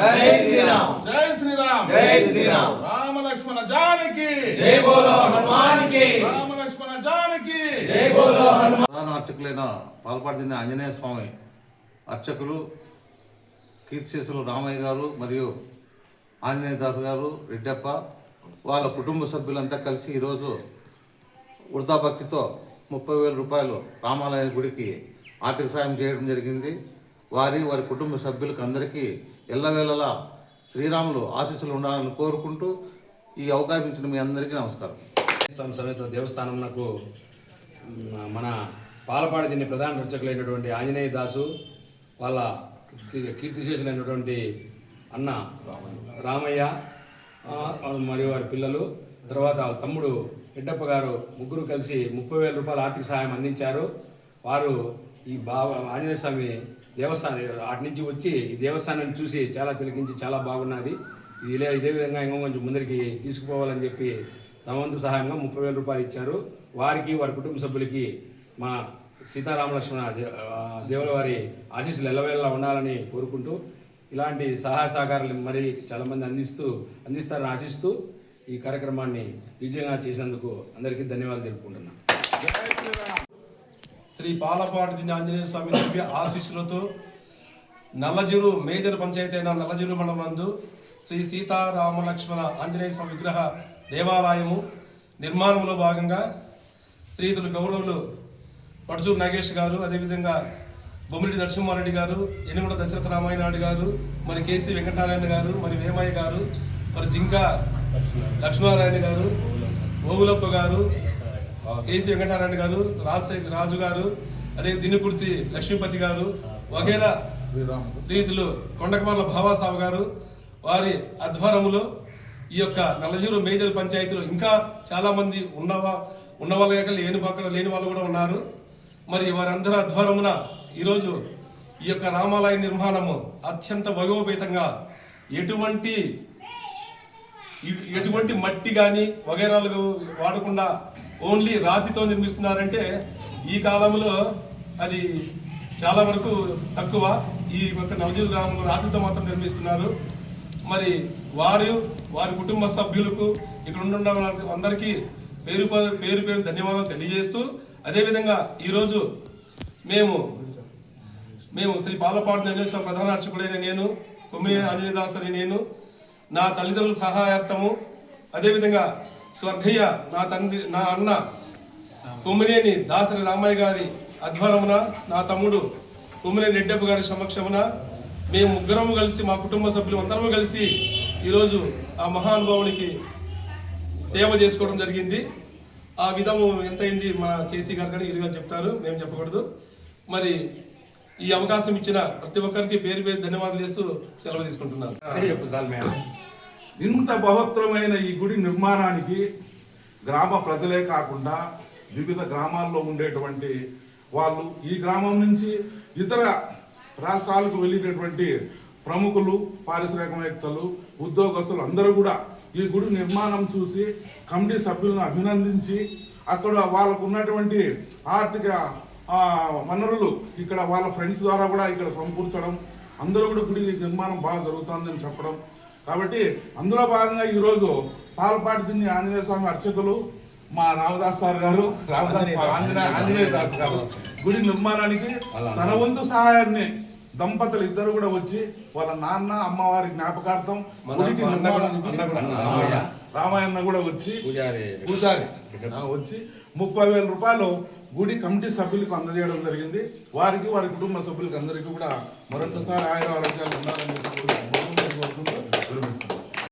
జై శ్రీరామ్. జై శ్రీరామ్. జై శ్రీరామ్. రామ లక్ష్మణ జానకి. జై బోలో హనుమాన్కి రామ లక్ష్మణ జానకి. జై బోలో హనుమాన్. ప్రధాన అర్చకులైన పాల్పడిన ఆంజనేయ స్వామి అర్చకులు కీర్తిశేషులు రామయ్య గారు మరియు ఆంజనేయ దాస్ గారు రెడ్డప్ప వాళ్ళ కుటుంబ సభ్యులంతా కలిసి ఈరోజు వృధాభక్తితో ముప్పై వేల రూపాయలు రామాలయ గుడికి ఆర్థిక సాయం చేయడం జరిగింది. వారి వారి కుటుంబ సభ్యులకు అందరికీ ఎల్లవేళలా శ్రీరాములు ఆశీస్సులు ఉండాలని కోరుకుంటూ ఈ అవకాశం ఇచ్చిన మీ అందరికీ నమస్కారం. స్వామి సమేత నాకు మన పాలపాడి దీన్ని ప్రధాన రచకులైనటువంటి ఆంజనేయ దాసు వాళ్ళ కీర్తిశేషులైనటువంటి అన్న రామయ్య మరియు వారి పిల్లలు తర్వాత వాళ్ళ తమ్ముడు ఎడ్డప్ప గారు ముగ్గురు కలిసి ముప్పై వేల రూపాయల ఆర్థిక సహాయం అందించారు. వారు ఈ బావ ఆంజనేయ స్వామి దేవస్థానం అటు నుంచి వచ్చి ఈ దేవస్థానాన్ని చూసి చాలా తిలకించి చాలా బాగున్నది. ఇది ఇలా ఇదే విధంగా ఇంకా కొంచెం ముందరికి తీసుకుపోవాలని చెప్పి తమ వంతు సహాయంగా ముప్పై వేల రూపాయలు ఇచ్చారు. వారికి వారి కుటుంబ సభ్యులకి మా సీతారామలక్ష్మణ దేవుల వారి ఆశీస్సులు ఎల్లవేళలా ఉండాలని కోరుకుంటూ ఇలాంటి సహాయ సహకారాలు మరి చాలామంది అందిస్తూ అందిస్తారని ఆశిస్తూ ఈ కార్యక్రమాన్ని విజయంగా చేసినందుకు అందరికీ ధన్యవాదాలు తెలుపుకుంటున్నాను. శ్రీ పాలపాటి ఆంజనేయ స్వామి దివ్య ఆశీస్సులతో నల్లజూరు మేజర్ పంచాయతీ అయిన నల్లజూరు మండలందు శ్రీ సీతారామ లక్ష్మణ ఆంజనేయ స్వామి విగ్రహ దేవాలయము నిర్మాణంలో భాగంగా శ్రీతులు గౌరవులు పడుచూరు నాగేష్ గారు అదేవిధంగా బొమ్మిడి నరసింహారెడ్డి గారు ఎనిమిడ దశరథ రామాయణాయుడు గారు మరి కేసీ వెంకటనారాయణ గారు మరి వేమయ్య గారు మరి జింక లక్ష్మీనారాయణ గారు ఓగులప్ప గారు కేసీ వెంకటనారాయణ గారు రాజశేఖర్ రాజు గారు అదే దినుకుర్తి లక్ష్మీపతి గారు వగేరా రీతులు కొండకమల్ల భావాసావు గారు వారి ఆధ్వర్యంలో ఈ యొక్క నల్లజీరు మేజర్ పంచాయతీలో ఇంకా చాలా మంది ఉన్నవా ఉన్న వాళ్ళు లేని పక్కన లేని వాళ్ళు కూడా ఉన్నారు. మరి వారందరి ఆధ్వర్యమున ఈరోజు ఈ యొక్క రామాలయ నిర్మాణము అత్యంత వైభవపేతంగా ఎటువంటి ఎటువంటి మట్టి కానీ వగైరాలు వాడకుండా ఓన్లీ రాతితో నిర్మిస్తున్నారంటే ఈ కాలంలో అది చాలా వరకు తక్కువ. ఈ యొక్క నవజీరు గ్రామంలో రాతితో మాత్రం నిర్మిస్తున్నారు. మరి వారు వారి కుటుంబ సభ్యులకు ఇక్కడ ఉన్న అందరికీ పేరు పేరు పేరు ధన్యవాదాలు తెలియజేస్తూ అదేవిధంగా ఈరోజు మేము మేము శ్రీ పాలపాడు ఆంజనేయ ప్రధాన అర్చకుడైన నేను కొమ్మిని ఆంజనేయదాస్ అని నేను నా తల్లిదండ్రుల సహాయార్థము అదేవిధంగా స్వర్గయ్య నా తండ్రి నా అన్న కొమ్మినేని దాసరి రామయ్య గారి అధ్వర్యమున నా తమ్ముడు ఉమ్మినేని రెడ్డప్ప గారి సమక్షమున మేము ముగ్గురము కలిసి మా కుటుంబ సభ్యులు అందరము కలిసి ఈరోజు ఆ మహానుభావునికి సేవ చేసుకోవడం జరిగింది. ఆ విధము ఎంతైంది మన కేసీ గారు కానీ ఇరుగా చెప్తారు మేము చెప్పకూడదు. మరి ఈ అవకాశం ఇచ్చిన ప్రతి ఒక్కరికి పేరు పేరు ధన్యవాదాలు చేస్తూ సెలవు తీసుకుంటున్నాను అదే చెప్పు సార్ మేము ఇంత బహోత్తరమైన ఈ గుడి నిర్మాణానికి గ్రామ ప్రజలే కాకుండా వివిధ గ్రామాల్లో ఉండేటువంటి వాళ్ళు ఈ గ్రామం నుంచి ఇతర రాష్ట్రాలకు వెళ్ళేటటువంటి ప్రముఖులు పారిశ్రామికవేత్తలు ఉద్యోగస్తులు అందరూ కూడా ఈ గుడి నిర్మాణం చూసి కమిటీ సభ్యులను అభినందించి అక్కడ వాళ్ళకు ఉన్నటువంటి ఆర్థిక వనరులు ఇక్కడ వాళ్ళ ఫ్రెండ్స్ ద్వారా కూడా ఇక్కడ సమకూర్చడం అందరూ కూడా గుడి నిర్మాణం బాగా జరుగుతుందని చెప్పడం కాబట్టి అందులో భాగంగా ఈరోజు పాలపాటి దిన్ని ఆంజనేయ స్వామి అర్చకులు మా రామదాస్ సార్ గారు రామదాస్ ఆంజనేయ ఆంజనేయ దాస్ గారు గుడి నిర్మాణానికి తన వంతు సహాయాన్ని దంపతులు ఇద్దరు కూడా వచ్చి వాళ్ళ నాన్న అమ్మవారి జ్ఞాపకార్థం గుడికి. రామాయణ కూడా వచ్చి పూజారి. వచ్చి ముప్పై వేల రూపాయలు గుడి కమిటీ సభ్యులకు అందజేయడం జరిగింది. వారికి వారి కుటుంబ సభ్యులకు అందరికీ కూడా మరొకసారి ఆయన ఆరోగ్యాలు ఉండాలని